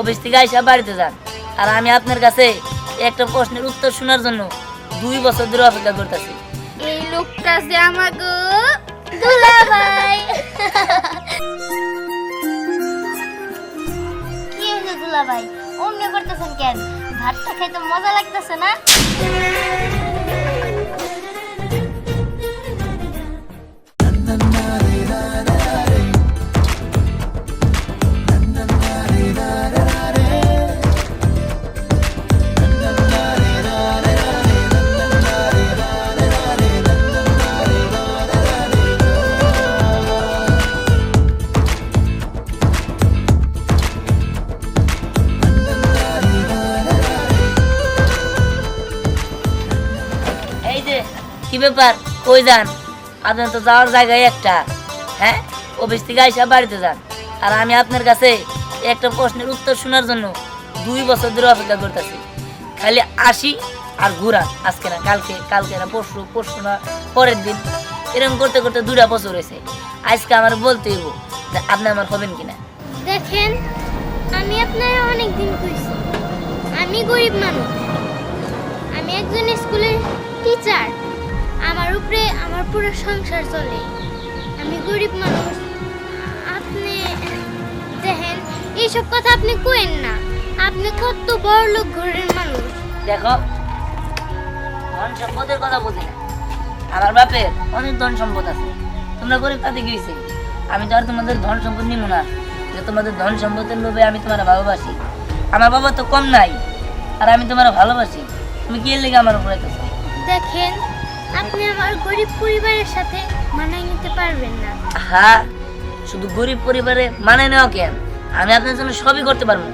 Office থেকে আইসা বাড়িতে যান। আর আমি আপনার কাছে একটা প্রশ্নের উত্তর শোনার জন্য দুই বছর ধরে অপেক্ষা করতেছি। এই লোকটা যে আমাগো দুলাভাই। কি হয়েছে দুলা ভাই অমনি করতেছেন কেন? ভাতটা খাইতে মজা লাগতেছে না? কি ব্যাপার? কই যান? আপনার তো যাওয়ার জায়গায় একটা। হ্যাঁ? অফিস থেকে আইসা বাড়িতে যান। আর আমি আপনার কাছে একটা প্রশ্নের উত্তর শোনার জন্য দুই বছর ধরে অপেক্ষা করতেছি। খালি আসি আর ঘুরা আজকে না, কালকে কালকে না, পরশু পরশু না, পরের দিন। এরকম করতে করতে দুটা বছর হয়েছে। আজকে আমার বলতে হইব যে আপনি আমার হবেন কিনা। দেখেন, আমি আপনার অনেক দিন কইছি। আমি গরিব মানুষ। আমি একজন স্কুলের টিচার আমার উপরে আমার পুরো সংসার চলে। আমি গরিব মানুষ। আপনি দেখেন এইসব কথা আপনি কোয়েন না। আপনি কত বড় লোক ঘরের মানুষ। দেখো ধন সম্পদের কথা বলছি না। আমার বাপের অনেক ধন সম্পদ আছে। তোমরা গরিব তাতে গিয়েছে আমি তো আর তোমাদের ধন সম্পদ নিব না। যে তোমাদের ধন সম্পদের লোভে আমি তোমার ভালোবাসি। আমার বাবা তো কম নাই আর আমি তোমার ভালোবাসি। তুমি কি এর লেগে আমার উপরে দেখেন আপনি আমার গরিব পরিবারের সাথে মানায় নিতে পারবেন না। হ্যাঁ শুধু গরিব পরিবারে মানে নেওয়া কেন আমি আপনার জন্য সবই করতে পারব।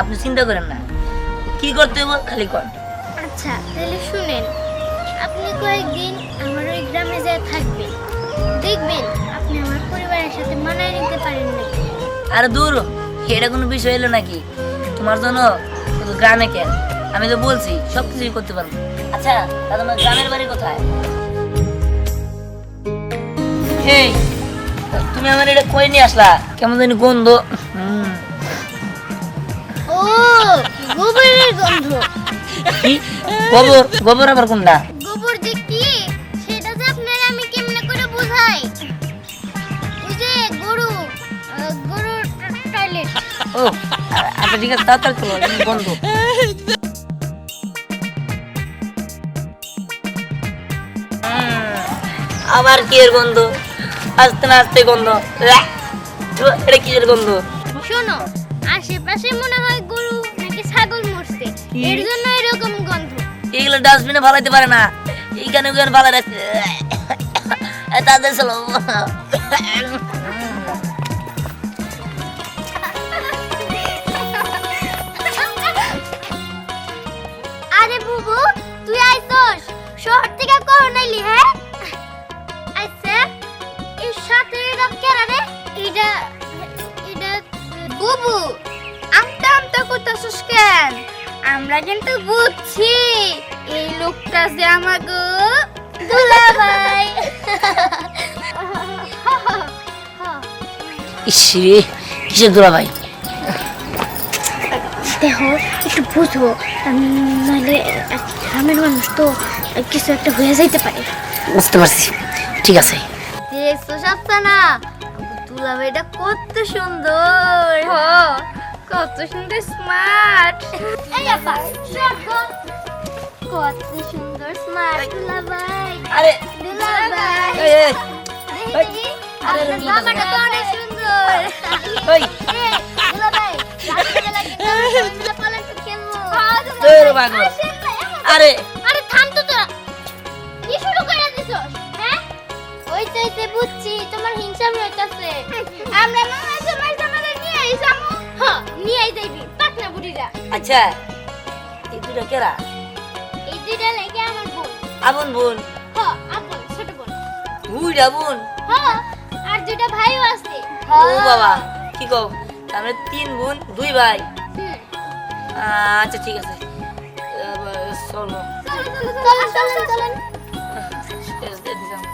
আপনি চিন্তা করেন না। কি করতে হবে খালি কর আচ্ছা তাহলে শুনেন আপনি কয়েকদিন আমার ওই গ্রামে যেয়ে থাকবেন। দেখবেন আপনি আমার পরিবারের সাথে মানায় নিতে পারেন নাকি আর দূর এটা কোনো বিষয় এলো নাকি? তোমার জন্য শুধু গ্রামে কেন? আমি তো বলছি সব কিছুই করতে পারব। আচ্ছা তা তোমার গ্রামের বাড়ি কোথায়? এই তুমি আমার এটা কই নিয়ে আসলা? কেমন জানি গন্ধ। ও গোবরের গন্ধ। কি? গোবর গোবর আবার কোনটা? গোবর যে কি সেটা যে আপনার আমি কেমনে করে বোঝাই? ওই যে গরু গরুর টয়লেট। ও আচ্ছা ঠিক আছে তাড়াতাড়ি চলো গন্ধ। আবার কি এর গন্ধ আস্তে না আস্তে গন্ধ! এটা কিসের গন্ধ শোনো আশেপাশে মনে হয় গরু নাকি ছাগল মরছে। এর জন্য এরকম গন্ধ। এগুলো ডাস্টবিনে ফালাইতে পারে না। এইখানে ওখানে ফালাই রাখছে। তাদের চলো আরে বুবু তুই আইছস শহর থেকে কখন আইলি হ্যাঁ? এটা কেরা রে? এটা এটা বুবু। আমতা আমতা করতেছস কেন? আমরা কিন্তু বুঝছি। এই লোকটা যে আমাগো দুলাভাই। ইসরে কিসের দোলা ভাই দেখো একটু বুঝো। নাহলে গ্রামের মানুষ তো কিছু একটা হয়ে যাইতে পারে। বুঝতে পারছি। ঠিক আছে। দেখছ সাপ্তানা দুলাভাইটা কত সুন্দর। হ কত সুন্দর স্মার্ট এই আপা কত সুন্দর স্মার্ট আরে এই, এই, আরে, তো অনেক সুন্দর। এই, লাগে দুলা তো খেলব। আরে ওই তো এই তো বুঝছি তোমার হিংসা হইতাছে আমরা মামা সময় সময় নিয়ে আইসাম হ নিয়ে আই যাইবি পাকনা বুড়িরা। আচ্ছা এই দুটা কেরা? এই দুইটা লেগে আমার বোন। আপন বোন? হ আপন ছোট বোন। বুইটা বোন? হ আর দুইটা ভাইও আছে। ও বাবা কি কও? তাহলে তিন বোন দুই ভাই। আচ্ছা ঠিক আছে। চলো। চলেন চলেন মা মা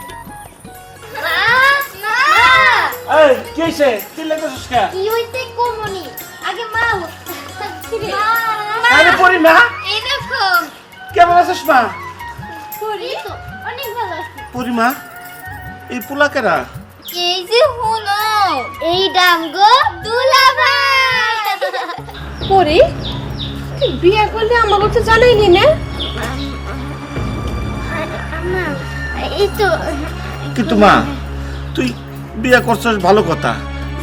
এই কি হইছে কি লাগতেছিস কি হইছে কোমনি আগে মা হোক। আরে পরিমা এই দেখো কেমন আছিস মা করি তো অনেক ভালো আছে পরিমা এই পুলাকেরা এই যে হলো এই ডামগো দুলাভাই পরি তুই বিয়ে করলে আমাকে তো জানাইনি না এই তো কিন্তু মা তুই বিয়ে করছিস ভালো কথা।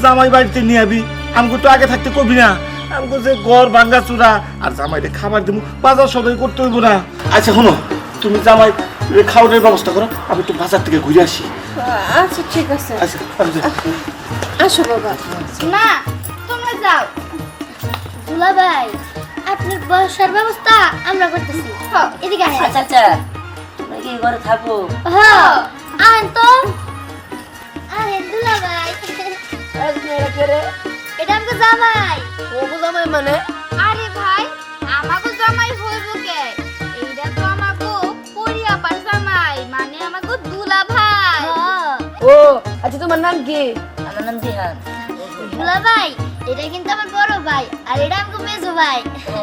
জামাই বাড়িতে নিয়ে আবি আমাকে তো আগে থাকতে কবি না। আমাকে যে ঘর ভাঙ্গা চূড়া আর জামাইরে খাবার দিব বাজার সদাই করতে হইব না। আচ্ছা শোনো তুমি জামাই খাওয়ানোর ব্যবস্থা করো আমি একটু বাজার থেকে ঘুরে আসি। আচ্ছা ঠিক আছে। আচ্ছা আসো বাবা। মা তোমরা যাও। দুলাভাই আপনার বসার ব্যবস্থা আমরা করতেছি। এদিকে আসেন আচ্ছা আচ্ছা। তোমরা কি ঘরে থাকো? হ্যাঁ। আন তো আরে দুলাভাই এটা আমাকে জামাই। ও জামাই মানে? আরে ভাই আমাকে জামাই হইব কে? এইটা তো আমাকে পরিয়াপার জামাই মানে আমাকে দুলা ভাই। ও আচ্ছা তোমার নাম কি? আমার নাম দিহান দুলা ভাই এটা কিন্তু আমার বড় ভাই আর এটা আমাকে মেজো ভাই। ও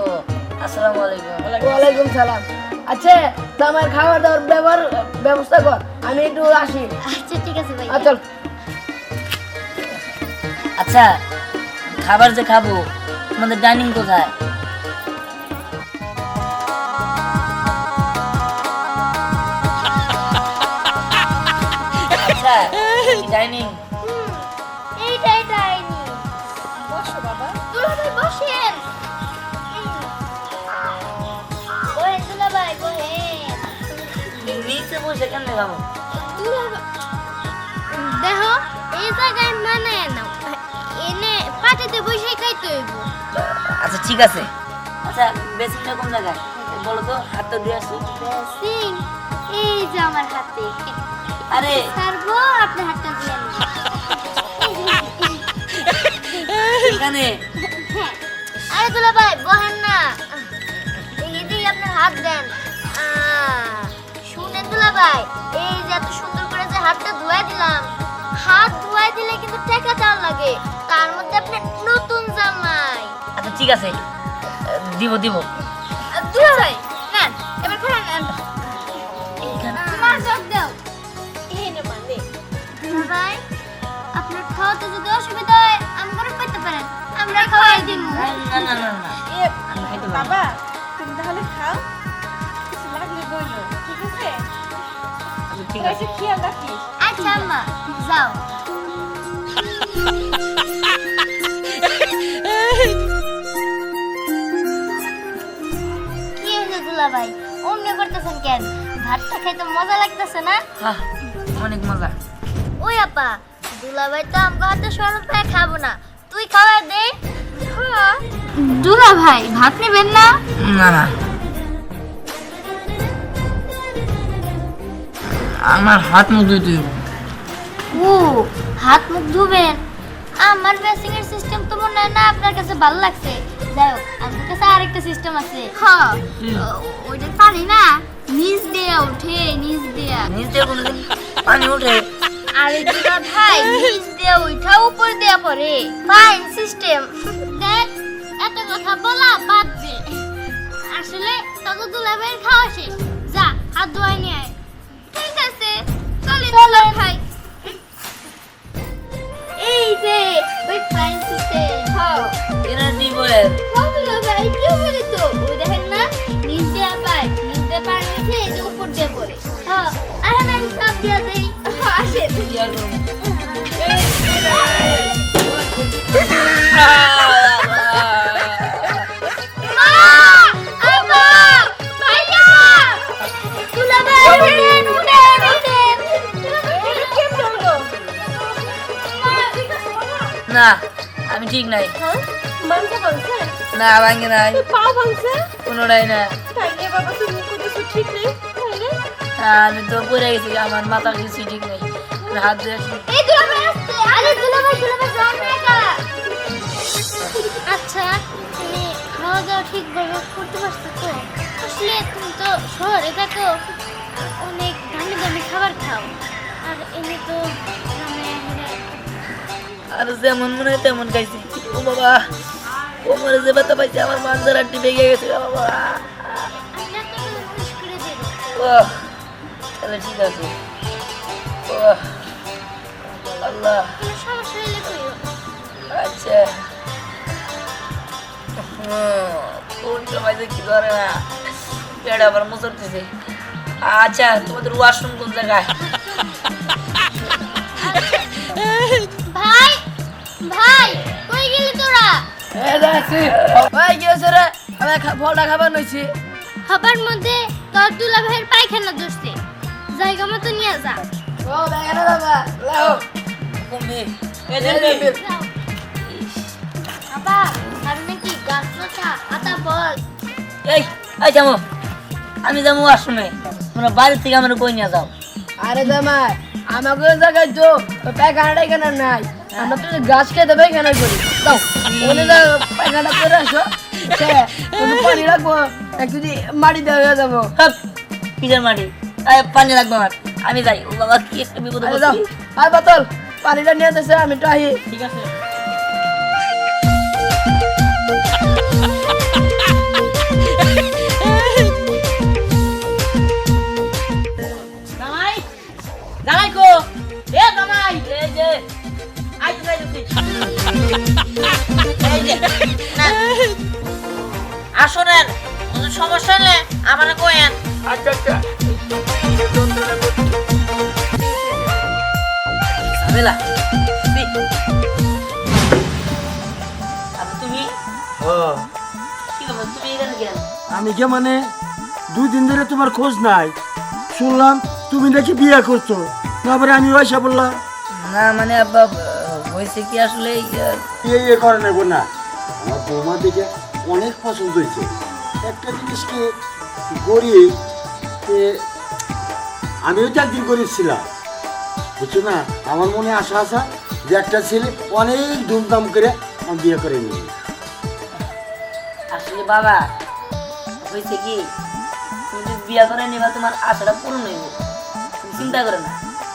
আসসালামু আলাইকুম। ওয়ালাইকুম সালাম। আচ্ছা তো আমার খাওয়া দাওয়ার ব্যবহার ব্যবস্থা কর। আমি একটু আসি। আচ্ছা ঠিক আছে ভাই আচ্ছা চল। আচ্ছা খাবার যে খাব তোমাদের ডাইনিং কোথায়? আচ্ছা ডাইনিং এইটা এটা আইনি বসো বাবা। বসেন। কেন খাব দেখো এই জায়গায় মানে না এনে পাটিতে বসে খাইতে হইব। আচ্ছা ঠিক আছে। আচ্ছা কোন জায়গায়? বলো তো হাতটা দিয়ে আসি। এই যে আমার হাতে। আরে। সারবো আপনার হাতটা দিয়ে এখানে। আরে দুলা ভাই বহেন না। এদিকে আপনার হাত দেন। শুনেন দুলা ভাই। এই যে এত সুন্দর করে যে হাতটা ধুয়ে দিলাম। হাত ধুয়ে দিলে কিন্তু টাকা দেওয়ার লাগে। তার মধ্যে আপনার নতুন জামাই আচ্ছা ঠিক আছে দিব দিব। দুলা ভাই। নেন এবার খান নেন। মা সব দাও। দুলা ভাই আপনার খাওয়াতে যদি অসুবিধা হয় আমরা পেতে পারেন। আমরা খাওয়াই দিব। না না না না। আমি না। বাবা তুমি তাহলে খাও। ঠিক আছে খেয়াল রাখিস আচ্ছা আম্মা যাও কি হয়েছে দুলা ভাই? অমনি করতেছেন কেন? ভাতটা খাইতে মজা লাগতেছে না? আহ, অনেক মজা। ওই আপা দুলা ভাই তো আমগো হাতে সরল পায় খাব না। তুই খাওয়া দে। দুলা ভাই ভাত নেবেন না? না না। আমার হাত মুখ ধুইতে হইব। ও হাত মুখ ধুবেন? আমার বেসিং এর সিস্টেম তো মনে হয় না আপনার কাছে ভালো লাগছে। যাই হোক আমার কাছে আরেকটা সিস্টেম আছে। হ্যাঁ ওইটা পানি না? নিচ দিয়ে ওঠে নিচ দিয়া। নিচ দিয়ে কোনোদিন পানি ওঠে আরে দুলা ভাই নিচ দিয়ে উঠা উপর দিয়ে পড়ে। ফাইন সিস্টেম দেখ এত কথা বলা বাদ দে। আসলে তত দুলা ভাইয়ের খাওয়া শেষ। যা হাত ধোয়া নিয়ে আয়। চলে চলো ভাই এই যে ওই সিস্টেম হ্যাঁ এরা দিব এর। কতগুলো ভাই কেউ বলে তো ওই দেখেন না নিচ দিয়ে পায় নিচ দিয়ে পানি উঠে এই যে উপর দিয়ে পড়ে হ্যাঁ আরে আমি সব দিয়ে দেই কি আর করব? ঠিক নাই। পারছে না ভাঙে নাই। পা ভাঙছে? কোনোটাই না আমি তো পড়ে গেছি আমার মাথা কিছু ঠিক নেই। হাত আচ্ছা তুমি খাওয়া দাওয়া ঠিকভাবে করতে পারছ তো? আসলে তুমি তো শহরে থাকো অনেক দামি দামি খাবার খাও। আর এমনি তো গ্রামে আর যেমন মনে হয় তেমন খাইছি ও বাবা কোমরে যে ব্যথা পাইছে, আমার মানজার আটটি ভেঙে গেছে বাবা। করে ও তাহলে ঠিক আছে। ও আল্লাহ। আচ্ছা। কোন সময় যে কি ধরে না। পেট আবার মুচড়তেছে আচ্ছা তোমাদের ওয়াশরুম কোন জায়গায়? ভাই কি হয়েছে রে? আমি ফলটা খাবার নইছি খাবার মধ্যে তোর দুলা ভাইয়ের পায়খানা দোষতে জায়গা মতো নিয়ে যা। ও দেখে না লাও কুম্ভি এ বাবা আর নাকি গাছ লতা আতা বল। এই এই যাব আমি যাব ওয়াশরুমে তোমরা বাড়ি থেকে আমার কই নিয়ে যাও। আরে জামাই আমাকে জায়গায় তো পায়খানাটা এখানে নাই। আমরা তো গাছ খেয়ে দেবে এখানে করি। দাও ওখানে পায়খানা করে আসো। সে পানি রাখব যদি মাটি দেওয়া হয়ে যাব। কিসের মাটি? পানি রাখব আমার আমি যাই। ও বাবা কি একটা বিপদ আয় বাতল পানিটা নিয়ে যাচ্ছে আমি তো আহি। ঠিক আছে। সমস্যা হলে আমার কোয়েন আচ্ছা আচ্ছা। ঝামেলা? আচ্ছা, তুমি? কি ব্যাপার তুমি এখানে কেন? আমি কে মানে দুই দিন ধরে তোমার খোঁজ নাই। শুনলাম তুমি নাকি বিয়ে করছ। তারপরে আমি পয়সা বললাম। না মানে আব্বা হয়েছে কি আসলে বিয়ে করে নেব না? আমার বৌমা দেখে অনেক পছন্দ হয়েছে। একটা জিনিসকে গরিব আমিও তো একদিন গরিব ছিলাম বুঝছ না? আমার মনে আশা আসা যে একটা ছেলে অনেক ধুমধাম করে আমি বিয়ে করে নিই আসলে বাবা হয়েছে কি? তুমি যদি বিয়ে করে নিবা তোমার আশাটা পূরণ হইব। তুমি চিন্তা করে না।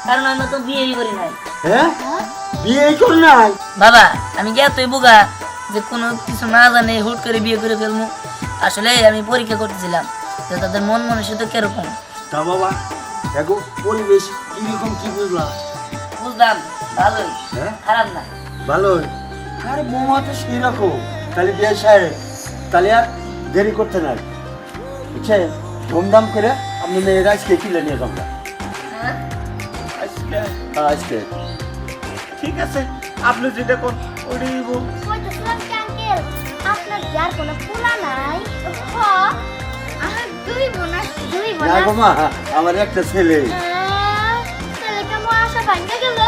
কারণ আমরা তো বিয়েই করি নাই। হ্যাঁ? বিয়েই কর নাই। বাবা আমি এতই বোকা যে কোনো কিছু না জানে হুট করে বিয়ে করে ফেলব আসলে আমি পরীক্ষা করতেছিলাম যে তাদের মন মানসিকতা কীরকম। তা বাবা দেখো পরিবেশ কীরকম কি বুঝলাম বুঝলাম ভালোই। হ্যাঁ? খারাপ না। ভালোই। আরে বৌমা তো সেই রকম তাহলে বিয়ে সাহেব তাহলে আর দেরি করতে নাই। বুঝছে? ধুমধাম করে আপনি মেয়েরা আজকে কিনে নিয়ে যাব। হ্যাঁ? আজকে? হ্যাঁ, আজকে। ঠিক আছে আপনি যেটা কোন ওটাই বল কইতেছিলাম আঙ্কেল আপনার কি আর কোনো পোলা নাই হ আমার দুই বোন আছে দুই বোন আছে। মা আমার একটা ছেলে। ছেলে কেমন আশা ভাঙ্গা গেল।